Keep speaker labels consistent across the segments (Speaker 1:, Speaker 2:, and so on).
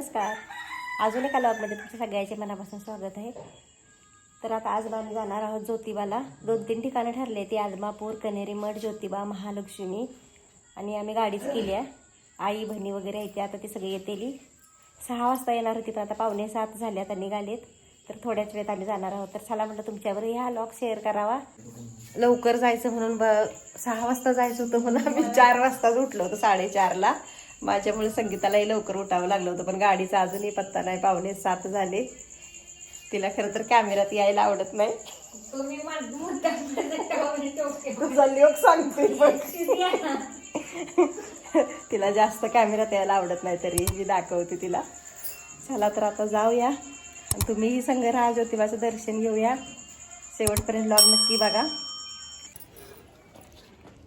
Speaker 1: नमस्कार. अजून एका लॉगमध्ये तुमच्या सगळ्याचे मनापासून स्वागत आहे. तर आता आज आम्ही जाणार आहोत ज्योतिबाला. दोन तीन ठिकाणं ठरले ती आदमापूर कनेरी मठ ज्योतिबा महालक्ष्मी. आणि आम्ही गाडीच केली आहे. आई बहिणी वगैरे येते आता ती सगळी येतेली. सहा वाजता येणार होती पण आता पावणे सात झाल्यात आणि निघालेत. तर थोड्याच वेळात आम्ही जाणार आहोत. तर चला म्हटलं तुमच्यावर हा लॉग शेअर करावा. लवकर जायचं म्हणून ब सहा वाजता जायचं होतं म्हणून आम्ही चार वाजताच उठलो होतो साडेचारला. माझ्यामुळे संगीतालाही लवकर उठावं लागलं होतं पण गाडीचा अजूनही पत्ता नाही पावणे सात झाले. तिला खरं तर कॅमेऱ्यात यायला आवडत नाही. तुझा लोक सांगते पण तिला जास्त कॅमेऱ्यात यायला आवडत नाही तरी मी दाखवते तिला. चला तर आता जाऊया. आणि तुम्हीही संघ राहा ज्योतिबाचं दर्शन घेऊया. शेवटपर्यंत लॉग नक्की बघा.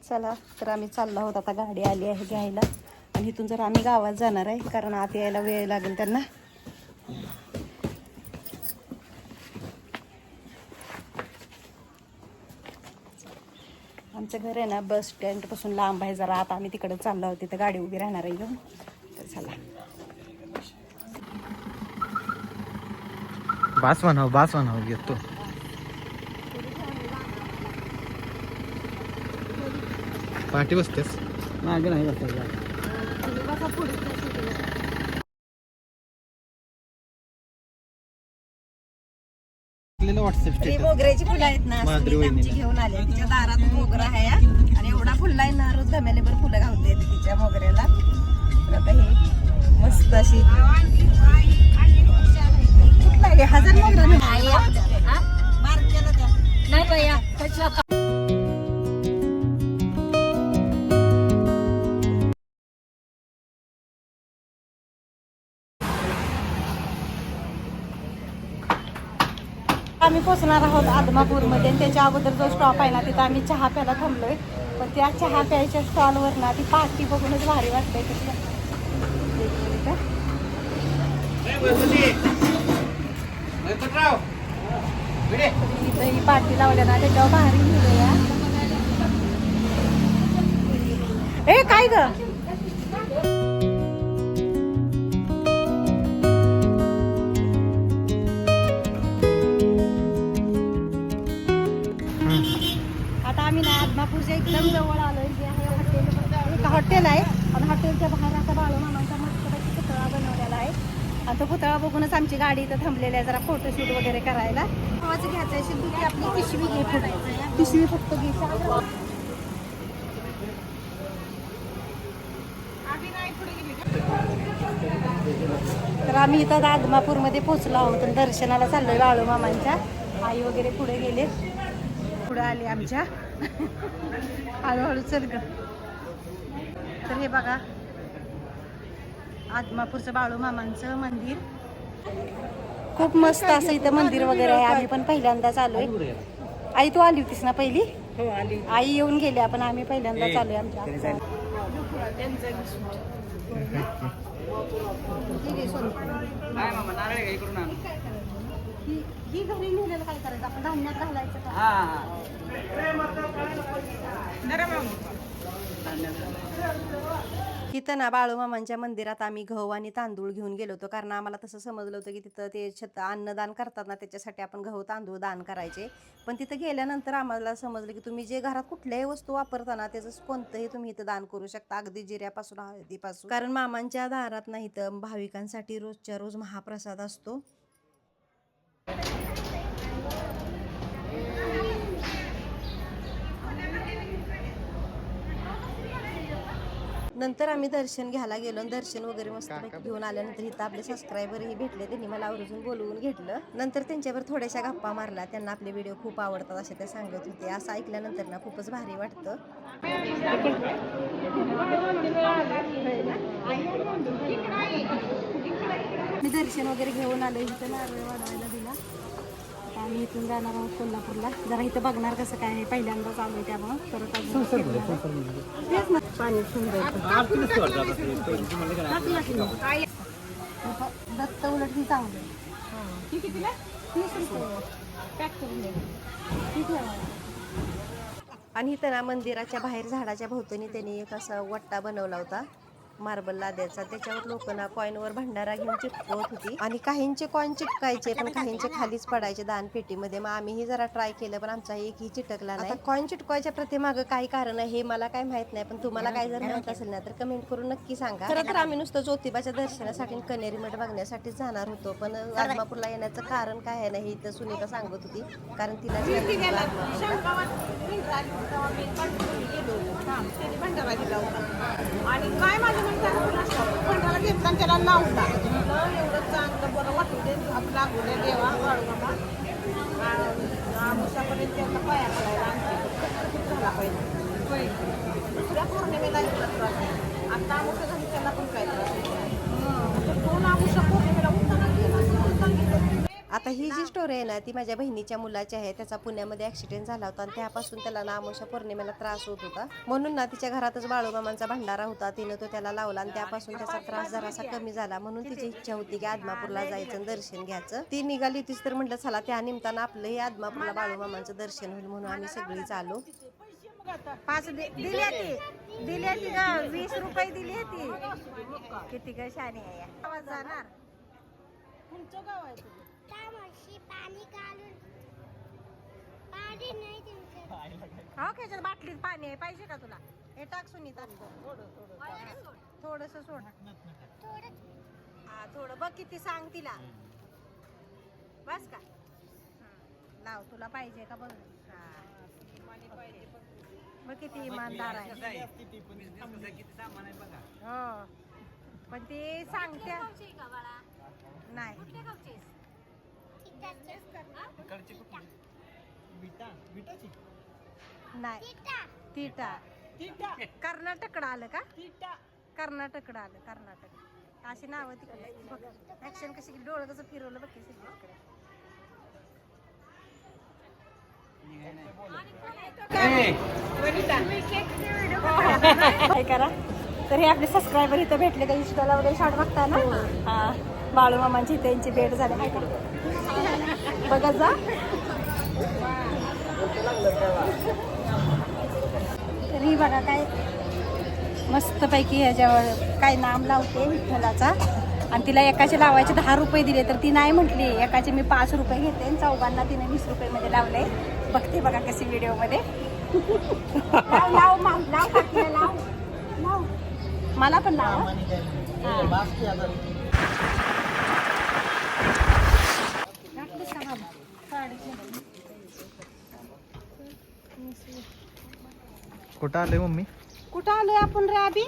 Speaker 1: चला तर आम्ही चाललो आहोत. आता गाडी आली आहे घ्यायला. आणि इथून जर आम्ही गावात जाणार आहे कारण आत यायला वेळ लागेल त्यांना. आमचं घर आहे ना बस स्टँडपासून लांब आहे जरा आता आम्ही तिकडे चाललो आहोत तिथं गाडी उभी राहणार आहे घेऊन तर चला.
Speaker 2: बास म्हणाव बास म्हणाव येतो. पाठी बसतेस? मागे नाही बसायला.
Speaker 1: मोगऱ्याची फुलं आहेत ना आमची. घेऊन आले तिच्या दारात मोगरा आहे. आणि एवढा फुलला आहे ना रोज धमेलेभर फुलं घालते तिच्या मोगऱ्याला आता हे मस्त अशी आम्ही पोचणार आहोत आदमापूरमध्ये. आणि त्याच्या अगोदर जो स्टॉप आहे ना तिथं आम्ही चहा प्यायला थांबलोय. पण त्या चहा प्यायच्या स्टॉलवर ना ती पार्टी बघूनच भारी वाटते इथं ही पार्टी लावल्या ना त्याच्यावर भारी ए काय ग? आदमापूरच्या एकदम जवळ आलोय. जे आहे हॉटेल. एक हॉटेल आहे. आणि हॉटेलच्या बाहेर आता बाळूमामांचा मस्तपैकी पुतळा बनवलेला आहे. आणि तो पुतळा बघूनच आमची गाडी इथं थांबलेली आहे जरा फोटोशूट वगैरे करायला. आवाज घ्यायचा आहे. शिंदू की आपली पिशवी घे फक्त. पिशवी फक्त घे. तर आम्ही इथं आदमापूरमध्ये पोचलो आहोत आणि दर्शनाला चाललोय बाळूमामांच्या आई वगैरे पुढे गेले. पुढे आले आमच्या. हळूहळू चल ग. तर हे बघा आदमापूरचं बाळूमामांचं मंदिर. खूप मस्त असं इथं मंदिर वगैरे आहे. आम्ही पण पहिल्यांदाच आलोय. आई तू आली होतीस ना पहिली? आई येऊन गेली आपण आम्ही पहिल्यांदाच आलोय आमच्या. ठीक आहे, सोनू. ही ही घरी नेलेलं काय करायचं? आपण धान्यात घालायचं का? इथं ना बाळूमामांच्या मंदिरात आम्ही गहू आणि तांदूळ घेऊन गेलो होतो. कारण आम्हाला तसं समजलं होतं की तिथं ते छत अन्नदान करतात ना त्याच्यासाठी आपण गहू तांदूळ दान करायचे. पण तिथं गेल्यानंतर आम्हाला समजलं की तुम्ही जे घरात कुठल्याही वस्तू वापरता ना त्याचं कोणतंही तुम्ही इथं दान करू शकता अगदी जिऱ्यापासून हळदीपासून. कारण मामांच्या दारात नाही तर भाविकांसाठी रोजच्या रोज महाप्रसाद असतो. नंतर आम्ही दर्शन घ्यायला गेलो आणि दर्शन वगैरे मस्त घेऊन आल्यानंतर इथं आपले सबस्क्रायबरही भेटले त्यांनी मला आवर्जून बोलवून घेतलं. नंतर त्यांच्यावर थोड्याशा गप्पा मारल्या त्यांना आपले व्हिडिओ खूप आवडतात असे ते सांगत होते. असं ऐकल्यानंतर ना खूपच भारी वाटतं. मी दर्शन वगैरे घेऊन आलो इथं नारळ वाढवायला दिला. आम्ही इथून जाणार आहोत कोल्हापूरला. जरा इथं बघणार कसं काय आहे. पहिल्यांदाच आलोय त्यामुळं परत अजून फिरणार आहे. तेच ना. पाणी दत्त उलट ही चांगलं आहे. तीस रुपये. पॅक करून दे. ठीक आहे. आणि इथं ना मंदिराच्या बाहेर झाडाच्या भोवतणी त्यांनी एक असा वट्टा बनवला होता. मार्बल लाद्याचा. त्याच्यावर लोक ना कॉईनवर भंडारा घेऊन चिटकवत होती. आणि काहींचे कॉईन चिटकायचे पण काहींचे खालीच पडायचे दान पेटीमध्ये मग आम्हीही जरा ट्राय केलं पण आमचा एकही चिटकला नाही. कॉईन चिटकवायच्या प्रत्येमागं काही कारण आहे हे मला काय माहीत नाही पण तुम्हाला काय जर माहीत असेल ना तर कमेंट करून नक्की सांगा. खरं तर आम्ही नुसतं ज्योतिबाच्या दर्शनासाठी कनेरी मठ बघण्यासाठी जाणार होतो पण आदमापूरला येण्याचं कारण काय आहे ना हे इथं सुनीता सांगत होती. कारण तिला
Speaker 3: आणि काय माझं घेतला आणि त्याला लावला एवढं चांगलं बरं वाटू दे लागू दे देवा वाळू बाबा आमुषापर्यंत त्यांना पाया पडायला आणखी झाला पाहिजे दुसऱ्या पौर्णिमेला इतका आता आमुषा झाली त्याला पण काय त्रास आहे. तर दोन आमुषा पौर्णिमेला उठाना गेला असं सांगितलं
Speaker 1: आता ही जी स्टोरी आहे ना ती माझ्या बहिणीच्या मुलाची आहे. त्याचा पुण्यामध्ये ऍक्सिडेंट झाला होता आणि त्यापासून त्याला ना अमावस्या पौर्णिमेला त्रास होत होता. म्हणून ना तिच्या घरातच बाळूमामांचा भंडारा होता. तिनं तो त्याला लावला आणि त्यापासून त्याचा त्रास जरासा कमी झाला. म्हणून तिची इच्छा होती की आदमापूरला जायचं दर्शन घ्यायचं. ती निघाली होतीच तर म्हटलं चला त्या निमित्तानं आपलंही आदमापूरला बाळूमामांचं दर्शन होईल म्हणून आम्ही सगळीच आलो
Speaker 4: पाच दि- दिल्या ती दिल्या ती ग वीस रुपये दिली ती किती ग शानी? आहे या. आवाज
Speaker 5: त्यावर्षी पाणी पाणी नाही
Speaker 4: हो त्याच्यात बाटलीत पाणी आहे. पाहिजे का तुला? हे टाक सुनीता. थोडस सोड.
Speaker 5: थोडं.
Speaker 4: हा थोडं. बघ किती सांग तिला. बस का? हं. लाव तुला पाहिजे का बघ? हा. बघ किती इमानदार आहे. हो. पण ती सांगते नाही. नाही. तिटा. कर्नाटकडं आलं का? कर्नाटकडं आलं कर्नाटक. अशी नावं तिकडे. बघ ऍक्शन कशी डोळं कसं फिरवलं बघ
Speaker 1: काय करा. तर हे आपले सबस्क्रायबर इथं भेटले का इंस्टाला वगैरे शॉर्ट बघता ना? हा. बाळूमामांची त्यांची भेट झाली बघा जा.
Speaker 4: तरी बघा काय मस्तपैकी ह्याच्यावर काय नाम लावते विठ्ठलाचा. आणि तिला एकाचे लावायचे दहा रुपये दिले तर ती नाही म्हटली. एकाचे मी पाच रुपये घेते आणि चौघांना तिने वीस रुपये मध्ये लावले. बघते बघा कशी व्हिडिओमध्ये. लाव लाव मा- लाव काकीला, लाव. लाव. मला पण लाव हं. घातलीस का बाबा? साडीचं.
Speaker 2: कुठं आलंय मम्मी?
Speaker 4: कुठं आलोय आपण रे आधी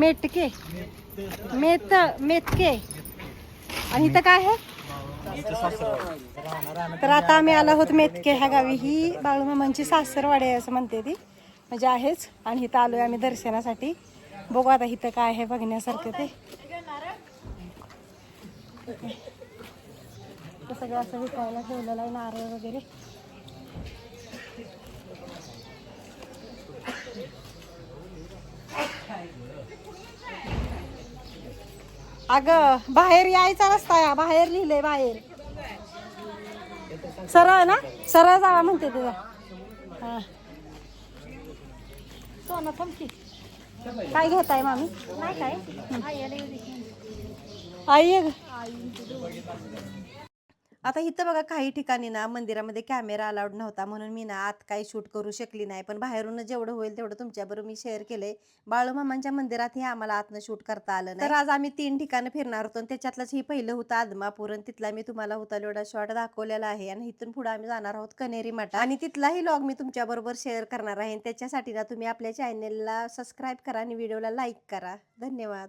Speaker 4: मेटके. मेत मेतके. आणि इथं काय आहे? तर आता आम्ही आलो आहोत मेतके ह्या गावी. ही बाळूमामांची सासरवाडी आहे असं म्हणते ती. म्हणजे आहेच. आणि इथं आलोय आम्ही दर्शनासाठी. बघू आता इथं काय आहे बघण्यासारखं ते. सगळं असं विकायला ठेवलेलं आहे नारळ वगैरे. अगं बाहेर यायचा रस्ता आहे. बाहेर लिहिलंय बाहेर. सरळ ना? सरळ जावा म्हणते तुझा हा. सोनं थमकी काय घेताय मामी? नाही काय? आई ग.
Speaker 1: आता इथं बघा काही ठिकाणी ना मंदिरामध्ये कॅमेरा अलाउड नव्हता म्हणून मी ना आत काही शूट करू शकली नाही. पण बाहेरून जेवढं होईल तेवढं तुमच्याबरोबर मी शेअर केलंय. बाळूमामांच्या मंदिरात हे आम्हाला आतनं शूट करता आलं नाही. तर आज आम्ही तीन ठिकाणं फिरणार होतो आणि त्याच्यातलंच ही पहिलं होतं आदमापूर आणि तिथला मी तुम्हाला होता एवढा शॉर्ट दाखवलेला आहे आणि इथून पुढे आम्ही जाणार आहोत कनेरी मठ. आणि तिथलाही लॉग मी तुमच्याबरोबर शेअर करणार आहे आणि त्याच्यासाठी ना तुम्ही आपल्या चॅनेलला सबस्क्राईब करा आणि व्हिडिओला लाईक करा. धन्यवाद.